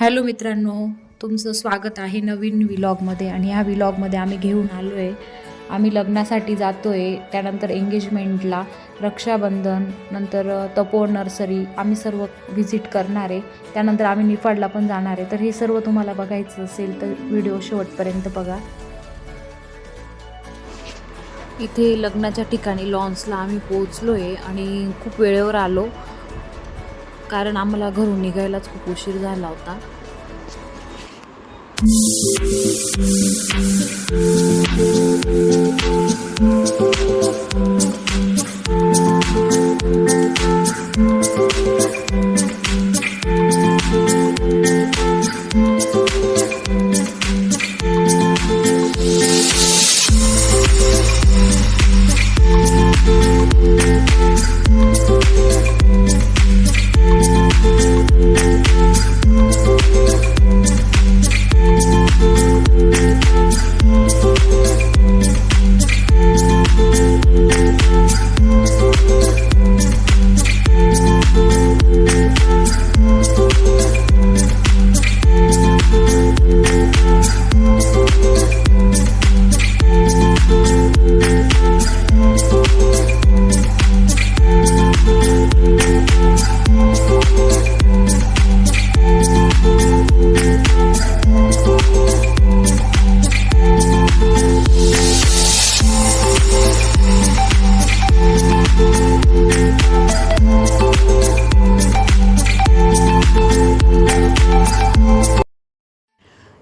Hello मित्रांनो तुमचं स्वागत आहे नवीन विलॉगमध्ये आणि ह्या विलॉगमध्ये आम्ही घेऊन आलो आहे आम्ही लग्नासाठी जातो आहे त्यानंतर एंगेजमेंटला रक्षाबंधन नंतर अ, तपोवन नर्सरी आम्ही सर्व व्हिजिट करणार आहे. त्यानंतर आम्ही निफाडला पण जाणार आहे. तर हे सर्व तुम्हाला बघायचं असेल तर व्हिडिओ शेवटपर्यंत बघा. इथे लग्नाच्या ठिकाणी लॉन्सला आम्ही पोहोचलो आहे आणि खूप वेळेवर आलो. कारण आम्हाला घरून निघायलाच खूप उशीर झाला होता.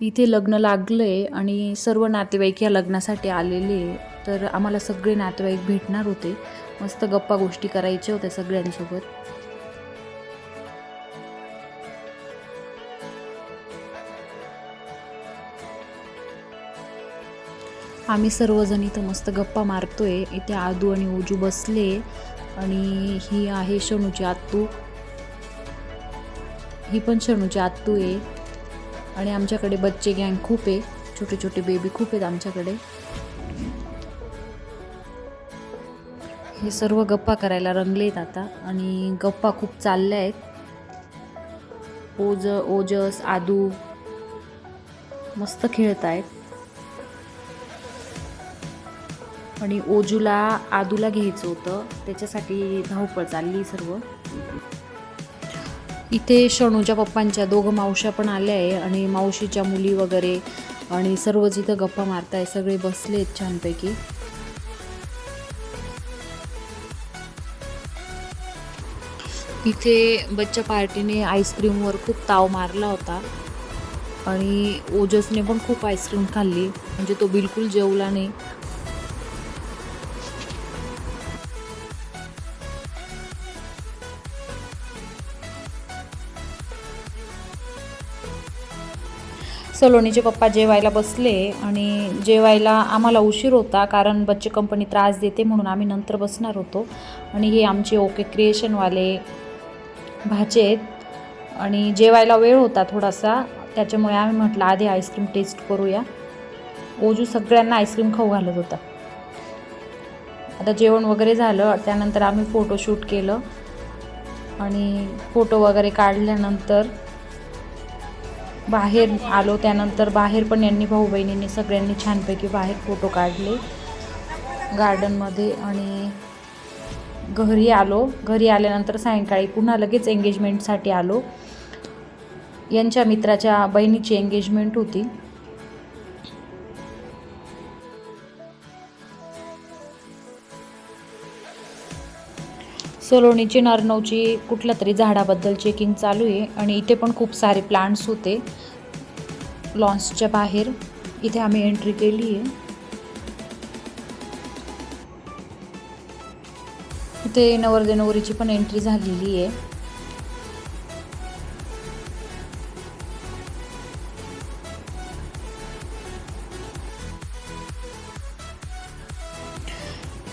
इथे लग्न लागलं आहे आणि सर्व नातेवाईक या लग्नासाठी आलेले तर आम्हाला सगळे नातेवाईक भेटणार होते. मस्त गप्पा गोष्टी करायच्या होत्या सगळ्यांसोबत. आम्ही सर्वजण इथं मस्त गप्पा मारतोय. इथे आदू आणि ओजू बसले. आणि ही आहे शनूची आत्तू. ही पण शनूची आत्तू आहे. आणि आमच्याकडे बच्चे गँग खूप आहे. छोटे छोटे बेबी खूप आहेत आमच्याकडे. हे सर्व गप्पा करायला रंगलेत आता आणि गप्पा खूप चालल्या आहेत. ओज ओजस आदू मस्त खेळत आहेत. आणि ओजूला आदूला घ्यायचं होतं. त्याच्यासाठी धावपळ चालली सर्व. इथे शणूच्या पप्पांच्या दोघं मावश्या पण आल्या आहे आणि मावशीच्या मुली वगैरे आणि सर्वच इथं गप्पा मारताय सगळे बसले आहेत छानपैकी. इथे बच्चा पार्टीने आईस्क्रीमवर खूप ताव मारला होता आणि ओजसने पण खूप आईस्क्रीम खाल्ली म्हणजे तो बिलकुल जेवला नाही. सलोनीचे पप्पा जेवायला बसले आणि जेवायला आम्हाला उशीर होता कारण बच्चे कंपनी त्रास देते म्हणून आम्ही नंतर बसणार होतो. आणि हे आमचे ओके क्रिएशनवाले भाचे आहेत. आणि जेवायला वेळ होता थोडासा. त्याच्यामुळे आम्ही म्हटलं आधी आईस्क्रीम टेस्ट करूया. ओजू सगळ्यांना आईस्क्रीम खाऊ घालत होता. आता जेवण वगैरे झालं. त्यानंतर आम्ही फोटोशूट केलं. आणि फोटो वगैरे काढल्यानंतर बाहेर आलो त्यानंतर बाहेर पण यांनी भाऊ बहिणींनी सगळ्यांनी छानपैकी बाहेर फोटो काढले. गार्डनमध्ये आणि घरी आलो. घरी आल्यानंतर सायंकाळी पुन्हा लगेच एंगेजमेंटसाठी आलो. यांच्या मित्राच्या बहिणीची एंगेजमेंट होती. सलोनीची नरनवची कुठल्या तरी झाडाबद्दल चेकिंग चालू आहे आणि इथे पण खूप सारे प्लांट्स होते. लॉन्सच्या बाहेर. इथे आम्ही एंट्री केली आहे. इथे नवरदे नवरीची पण एंट्री झालेली आहे.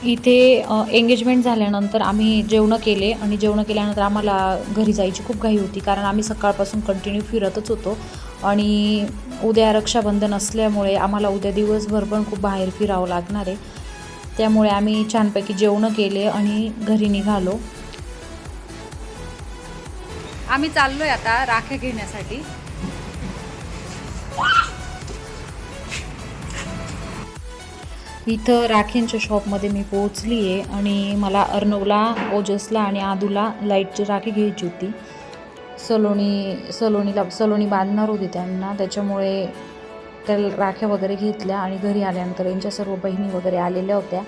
इथे एंगेजमेंट झाल्यानंतर आम्ही जेवणं केले आणि जेवणं केल्यानंतर आम्हाला घरी जायची खूप घाई होती कारण आम्ही सकाळपासून कंटिन्यू फिरतच होतो. आणि उद्या रक्षाबंधन असल्यामुळे आम्हाला उद्या दिवसभर पण खूप बाहेर फिरावं लागणार आहे. त्यामुळे आम्ही छानपैकी जेवणं केले आणि घरी निघालो. आम्ही चाललो आहे आता राख्या घेण्यासाठी. इथं राखींच्या शॉपमध्ये मी पोहोचली आहे आणि मला अर्णवला ओजसला आणि आदूला लाईटची राखी घ्यायची होती. सलोनी सलोनीला सलोनी बांधणार होती त्यांना. त्याच्यामुळे त्या राख्या वगैरे घेतल्या आणि घरी आल्यानंतर यांच्या सर्व बहिणी वगैरे आलेल्या होत्या.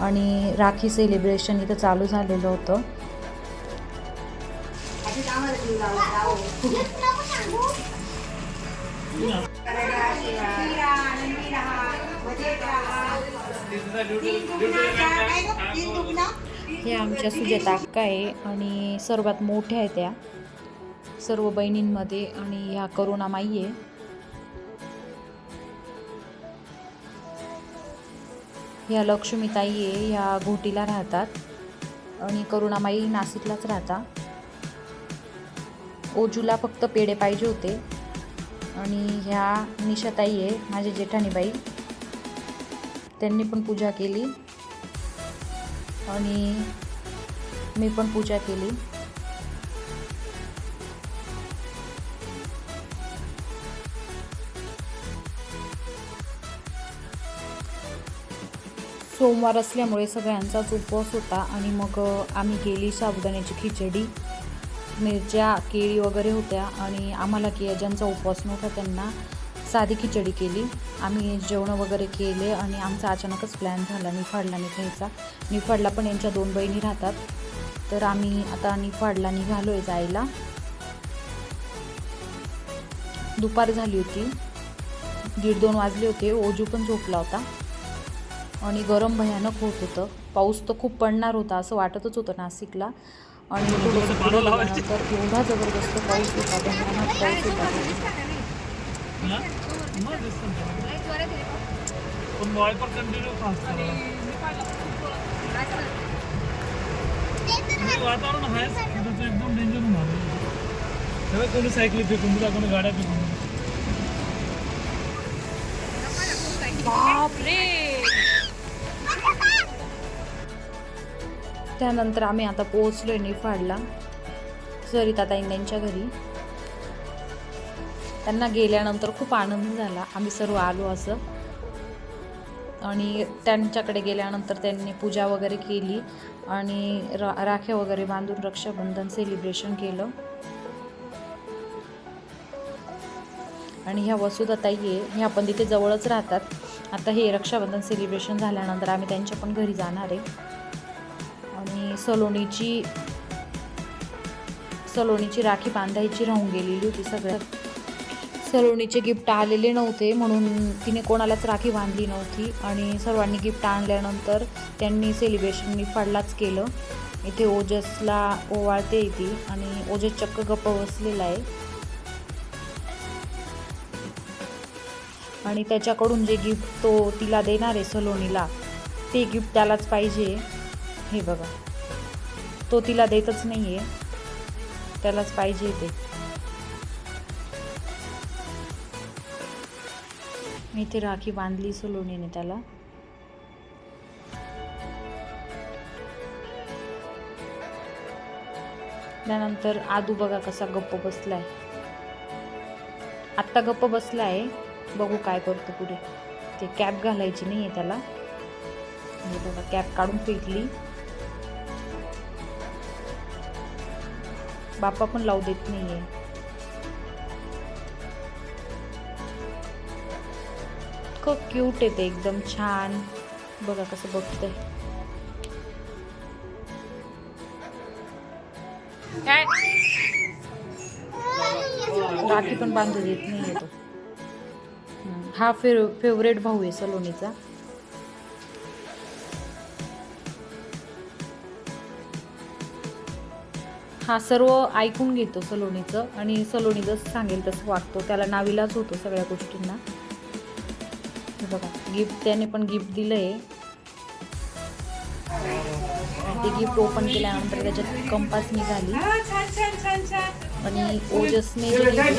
आणि राखी सेलिब्रेशन इथं चालू झालेलं होतं. हे आमच्या सुजाता अक्का आहे आणि सर्वात मोठ्या आहे त्या. सर्व बहिणींमध्ये आणि ह्या करुणा माई आहे. ह्या लक्ष्मीताई आहे ह्या घोटीला राहतात आणि करुणामाई नाशिकलाच राहता. ओजूला फक्त पेढे पाहिजे होते. आणि ह्या निशाताई आहे माझ्या जेठाणीबाई. त्यांनी पण पूजा केली. आणि मी पण पूजा केली. सोमवार असल्यामुळे सगळ्यांचाच उपवास होता आणि मग आम्ही केली साबुदाण्याची खिचडी. मिरच्या केळी वगैरे होत्या आणि आम्हाला की ज्यांचा उपवास नव्हता त्यांना. साधी खिचडी केली. आम्ही जेवणं वगैरे केले आणि आमचा अचानकच प्लॅन झाला निफाडला निघायचा. निफाडला पण यांच्या दोन बहिणी राहतात. तर आम्ही आता निफाडला निघालो आहे जायला. दुपार झाली होती. दीड दोन वाजले होते. ओजू पण झोपला होता. आणि गरम भयानक होत होतं. पाऊस तर खूप पडणार होता असं वाटतच होतं नाशिकला. आणि एवढा जबरदस्त पाऊस होता भयानक पाऊस होता. पण वायपर कंटिन्यू फास्ट वातावरण आहे त्याचं एकदम डेंजर होणार कोणी सायकली फेकून कोणी गाड्या फेकून त्यानंतर आम्ही आता पोहोचलोय निफाडला. सरिताताईंच्या घरी. त्यांना गेल्यानंतर खूप आनंद झाला. आम्ही सर्व आलो असं. आणि त्यांच्याकडे गेल्यानंतर त्यांनी पूजा वगैरे केली आणि रा राख्या वगैरे बांधून रक्षाबंधन सेलिब्रेशन केलं. आणि ह्या वसुधाताई आहे ह्या पण तिथे जवळच राहतात. आता हे रक्षाबंधन सेलिब्रेशन झाल्यानंतर आम्ही त्यांच्या पण घरी जाणार आहे. आणि सलोनीची सलोनीची राखी बांधायची राहून गेलेली होती सगळ्यात सलोनीचे गिफ्ट आलेले नव्हते म्हणून तिने कोणालाच राखी बांधली नव्हती आणि सर्वांनी गिफ्ट आणल्यानंतर त्यांनी सेलिब्रेशन निफाडलाच केलं. इथे ओजसला ओवाळते ती आणि ओजस चक्क गप्प बसलेला आहे. आणि त्याच्याकडून जे गिफ्ट तो तिला देणार आहे सलोनीला ते गिफ्ट त्यालाच पाहिजे. हे बघा. तो तिला देतच नाही आहे त्यालाच पाहिजे ते. मी इथे राखी बांधली सोलोनीने त्याला. त्यानंतर आदू बघा कसा गप्प बसलाय. आत्ता गप्प बसलाय. बघू काय करतो पुढे. ते कॅप घालायची नाही आहे त्याला. म्हणजे बघा कॅप काढून फेकली. बाप्पा पण लावू देत नाही आहे इतकं क्यूट आहे ते एकदम छान. बघा कसं बघतंय. काय? राखी पण बांधू देत नाही तो. हा फेव फेवरेट भाऊ आहे सलोनीचा. हा सर्व ऐकून घेतो सलोनीचं आणि सलोनी जसं सांगेल तसं वागतो. त्याला नाविलाच होतो सगळ्या गोष्टींना. बघा गिफ्ट त्याने पण गिफ्ट दिलं आहे ते गिफ्ट ओपन केल्यानंतर त्याच्यात कंपास निघाली. आणि ओजसने जे गिफ्ट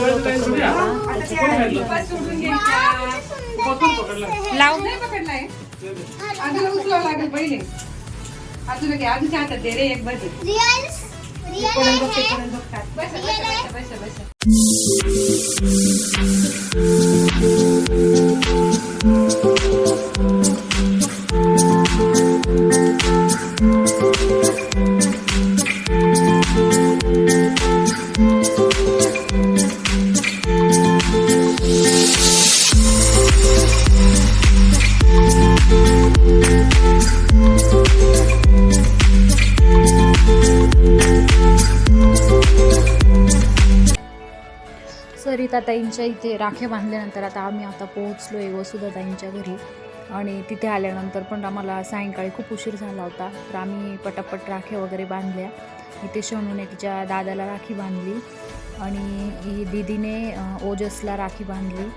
होतं लाव हातात दे रे एक बजे रिअल्स सरिता Thank you. त्यांच्या इथे राखे बांधल्यानंतर आता आम्ही आता पोहोचलो आहे वसुधाताईंच्या घरी. आणि तिथे आल्यानंतर पण आम्हाला सायंकाळी खूप उशीर झाला होता. तर आम्ही पटापट राख्या वगैरे बांधल्या. इथे शनूने तिच्या दादाला राखी बांधली. आणि ही दीदीने ओजसला राखी बांधली.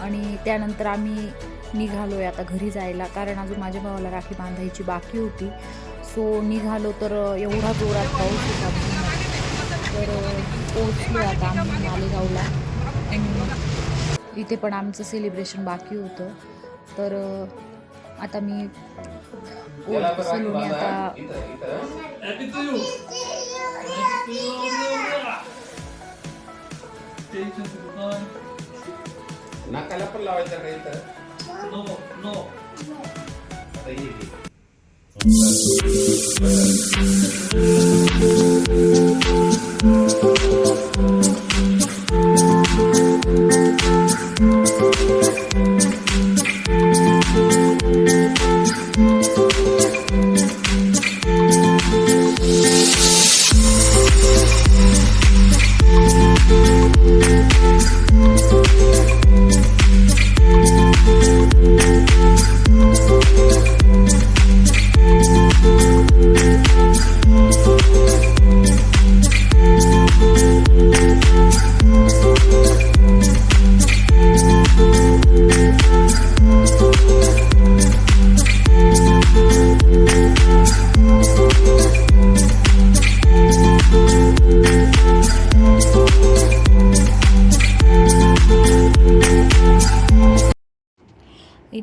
आणि त्यानंतर आम्ही निघालो आहे आता घरी जायला. कारण अजून माझ्या भावाला राखी बांधायची बाकी होती. सो निघालो तर एवढा जोरात पाऊस होता. तर पोचलो पोहोचलो आता आम्ही मालेगावला. इथे पण आमचं सेलिब्रेशन बाकी होतं. तर आता मी सलूने आता हॅपी टू यू टेन्शन नाकाला पण लावायचं का इथं? नो नो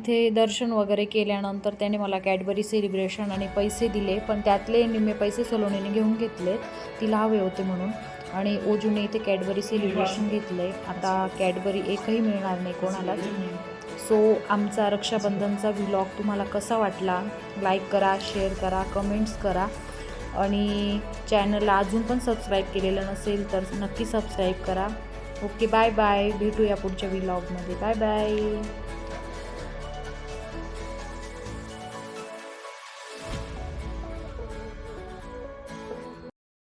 इथे दर्शन वगैरे केल्यानंतर त्याने मला कॅडबरी सेलिब्रेशन आणि पैसे दिले. पण त्यातले निम्मे पैसे सलोनीने घेऊन घेतले. तिला हवे होते म्हणून. आणि ओजूने इथे कॅडबरी सेलिब्रेशन घेतले. आता कॅडबरी एकही मिळणार नाही कोणालाच. सो आमचा रक्षाबंधनचा व्लॉग तुम्हाला कसा वाटला? लाईक करा शेअर करा कमेंट्स करा. आणि चॅनलला अजून पण सबस्क्राईब केलेलं नसेल तर नक्की सबस्क्राईब करा. ओके बाय बाय भेटूया पुढच्या व्लॉगमध्ये बाय बाय